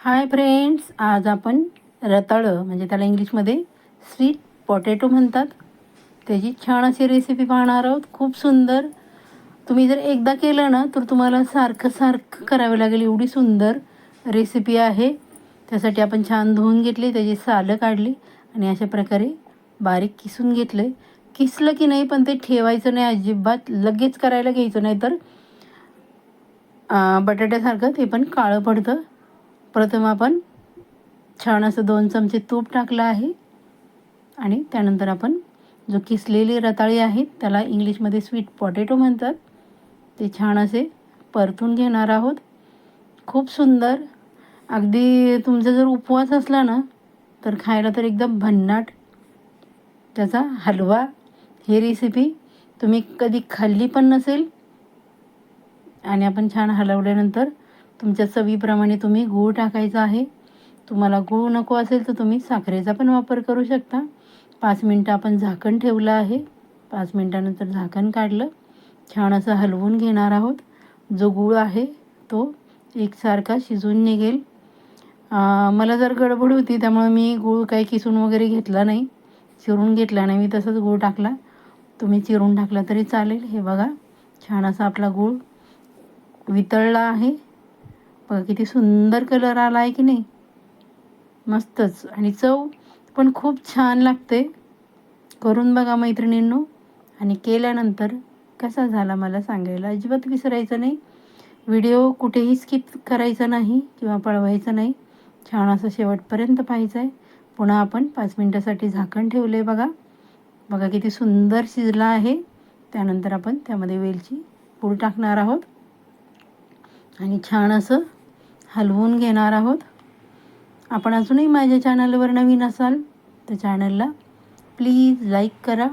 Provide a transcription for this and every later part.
Hi friends आज आपण रताळं म्हणजे त्याला इंग्लिशमध्ये स्वीट पोटॅटो म्हणतात. त्याची छान अशी रेसिपी पाहणार आहोत. खूप सुंदर. तुम्ही जर एकदा केलं ना तर तुम्हाला सारखं सारखं करावं लागेल. एवढी सुंदर रेसिपी आहे. त्यासाठी आपण छान धुवून घेतले त्याची सालं काढली आणि अशा प्रकारे बारीक किसून घेतले किसलं की नाही पण ते ठेवायचं नाही अजिबात लगेच करायला घ्यायचं नाही तर बटाट्यासारखं ते पण काळं पडतं. प्रथम आपण छान असं दोन चमचे तूप टाकलं आहे. आणि त्यानंतर आपण जो किसलेली रताळी आहेत त्याला इंग्लिशमध्ये स्वीट पॉटॅटो म्हणतात. ते छान असे परतून घेणार आहोत. खूप सुंदर. अगदी तुमचा जर उपवास असला ना तर खायला तर एकदम भन्नाट. त्याचा हलवा ही रेसिपी तुम्ही कधी खाल्ली पण नसेल. आणि आपण छान हलवल्यानंतर तुमच्या चवीप्रमाणे तुम्ही गूळ टाकायचा आहे. तुम्हाला गूळ नको असेल तर तुम्ही साखरेचा पण वापर करू शकता. पाच मिनटं आपण झाकण ठेवलं आहे. पाच मिनटानंतर झाकण काढलं. छान असं हलवून घेणार आहोत. जो गूळ आहे तो एकसारखा शिजून निघेल. मला जर गडबड होती त्यामुळे मी गूळ काही किसून वगैरे घेतला नाही. चिरून घेतला नाही. मी तसंच गूळ टाकला. तुम्ही चिरून टाकला तरी चालेल. हे बघा छान असा आपला गूळ वितळला आहे. बघा किती सुंदर कलर आला आहे की नाही. मस्तच. आणि चव पण खूप छान लागते. करून बघा मैत्रिणींनो. आणि केल्यानंतर कसा झाला मला सांगायला अजिबात विसरायचं नाही. व्हिडिओ कुठेही स्किप करायचा नाही किंवा पळवायचा नाही. छान असं शेवटपर्यंत पाहायचं आहे पुन्हा आपण पाच मिनटासाठी झाकण ठेवलं आहे बघा. बघा किती सुंदर शिजला आहे. त्यानंतर आपण त्यामध्ये वेलची पूड टाकणार आहोत. आणि छान असं हलवून घेणार आहोत. आपण अजूनही माझ्या चॅनलवर नवीन असाल तर चॅनलला प्लीज लाईक करा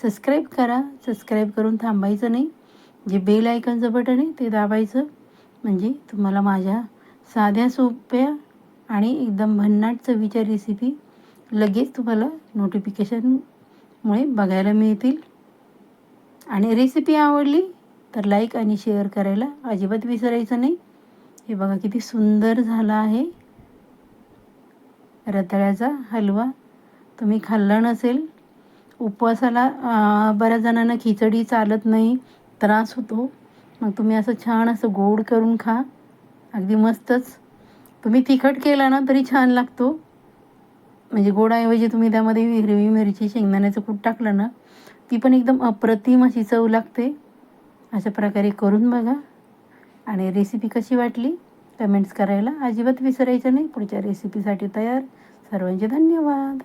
सबस्क्राईब करा. सबस्क्राईब करून थांबायचं नाही. जे बेल आयकनचं बटन आहे ते दाबायचं. म्हणजे तुम्हाला माझ्या साध्या सोप्या आणि एकदम भन्नाट चवीच्या रेसिपी लगेच तुम्हाला नोटिफिकेशनमुळे बघायला मिळतील. आणि रेसिपी आवडली तर लाईक आणि शेअर करायला अजिबात विसरायचं नाही. हे बघा किती सुंदर झाला आहे. रताळ्याचा हलवा. तुम्ही खाल्ला नसेल. उपवासाला बऱ्याच जणांना खिचडी चालत नाही. त्रास होतो. मग तुम्ही असं छान असं गोड करून खा. अगदी मस्तच. तुम्ही तिखट केला ना तरी छान लागतो. म्हणजे गोडाऐवजी तुम्ही त्यामध्ये हिरवी मिरची शेंगदाण्याचं कूट टाकलं ना ती पण एकदम अप्रतिम अशी चव लागते. अशा प्रकारे करून बघा. आणि रेसिपी कशी वाटली? कमेंट्स करायला अजिबात विसरायचं नाही. पुढच्या रेसिपीसाठी तयार. सर्वांचे धन्यवाद.